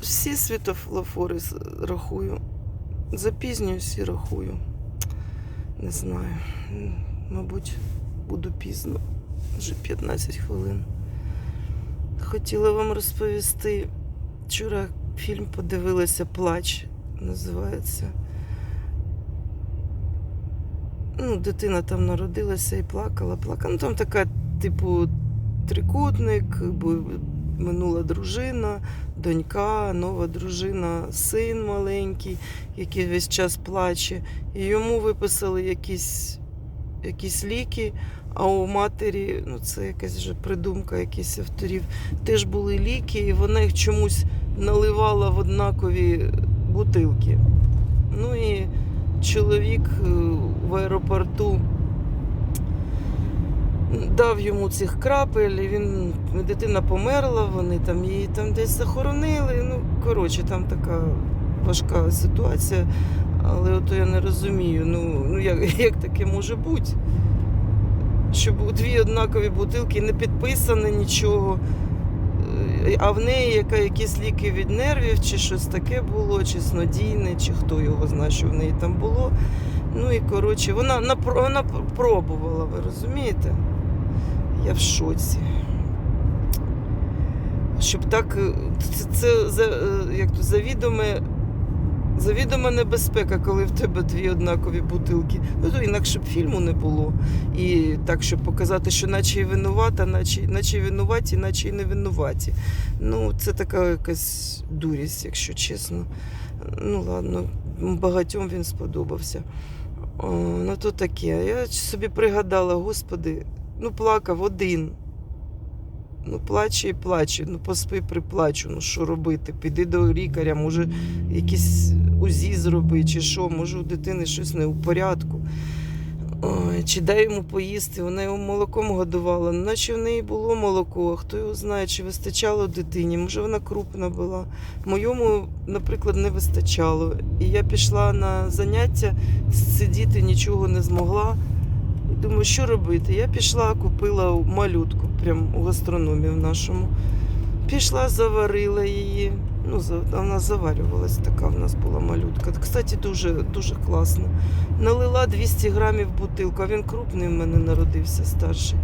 всі світофори рахую. Запізнююсь і рахую. Не знаю. Мабуть, буду пізно. Вже 15 хвилин. Хотіла вам розповісти. Вчора фільм подивилася Плач називається. Ну, дитина там народилася і плакала, плакала. Ну там така, типу, трикутник, минула дружина, донька, нова дружина, син маленький, який весь час плаче. І йому виписали якісь, якісь ліки, а у матері, ну це якась вже придумка якихось авторів, теж були ліки, і вона їх чомусь наливала в однакові бутилки. Ну і чоловік е, в аеропорту дав йому цих крапель, і він, дитина померла, вони там її там десь захоронили. Ну, коротше, там така важка ситуація. Але ото я не розумію, ну, ну як, як таке може бути? Щоб у дві однакові бутилки не підписане нічого. Е, А в неї яка, якісь ліки від нервів, чи щось таке було, чи снодійне, чи хто його знає, що в неї там було. Ну і коротше, вона, вона пробувала, ви розумієте? Я в шоці. Щоб так. е, Це, це е, як то, завідоме, завідома небезпека, коли в тебе дві однакові бутилки. Ну то інакше б фільму не було. І так, щоб показати, що наче і винувата, наче, наче і винуваті, наче і не винуваті. Ну, це така якась дурість, якщо чесно. Ну ладно, багатьом він сподобався. О, ну то таке. Я собі пригадала, господи, ну плакав один. Ну, плаче і плаче, ну поспи приплачу, ну що робити? Піди до лікаря, може якісь УЗІ зроби, чи що, може у дитини щось не у порядку. Ой, чи дай йому поїсти, вона його молоком годувала, ну, наче в неї було молоко, хто його знає, чи вистачало дитині, може вона крупна була. Моєму, наприклад, не вистачало. І я пішла на заняття, сидіти нічого не змогла. Думаю, що робити? Я пішла, купила малютку прямо у гастрономі в нашому. Пішла, заварила її. Ну, вона заварювалась, така в нас була малютка. Кстати, дуже, дуже класно. Налила 200 грамів бутилку, а він крупний в мене народився старший.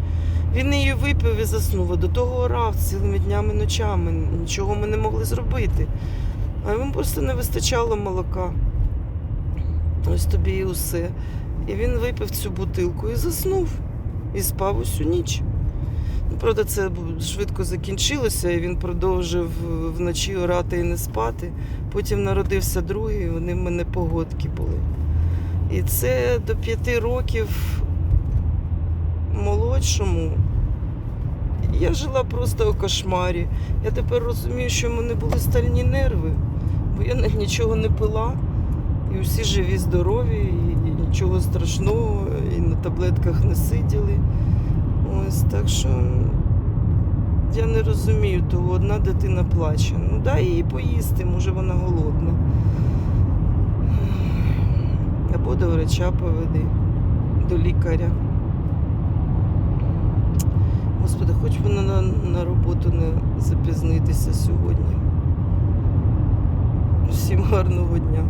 Він її випив і заснув, а до того орав цілими днями ночами. Нічого ми не могли зробити. А йому просто не вистачало молока. Ось тобі і усе. І він випив цю бутилку і заснув. І спав усю ніч. Ну, Правда, це швидко закінчилося, і він продовжив е, вночі орати і не спати. Потім народився другий, і вони в мене погодки були. І це до п'яти років молодшому. Я жила просто у кошмарі. Я тепер розумію, що в мене були стальні нерви, бо я нічого не пила. І усі живі, здорові, нічого страшного, і на таблетках не сиділи. Ось так що я не розумію того, одна дитина плаче. Ну дай їй поїсти, може вона голодна. Або до врача поведи, до лікаря. Господи, хоч би на, на, на роботу не запізнитися сьогодні. Всім гарного дня.